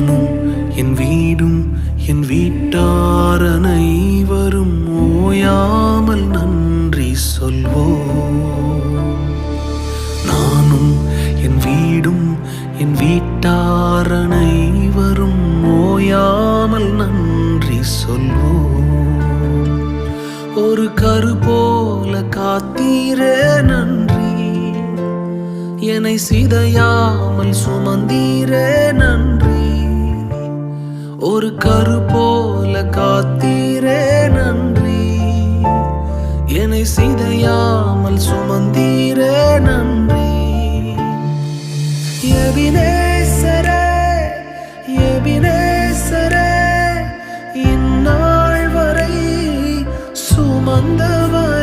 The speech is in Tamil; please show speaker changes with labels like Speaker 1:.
Speaker 1: நானும் என் வீடும் என் வீட்டார் அனைவரும் ஓயாமல் நன்றி சொல்வோம். நானும் என் வீடும் என் வீட்டார் அனைவரும் ஓயாமல் நன்றி சொல்வோம். ஒரு கரு போல காத்தீரே நன்றி. என்னை சிதையாமல் சுமந்தீரே நன்றி. ஒரு கரு போல காத்தீரே நன்றி. என்னை சிதையாமல் சுமந்தீரே நன்றி. எபினேசரே எபினேசரே இந்நாள் வரை சுமந்தவர்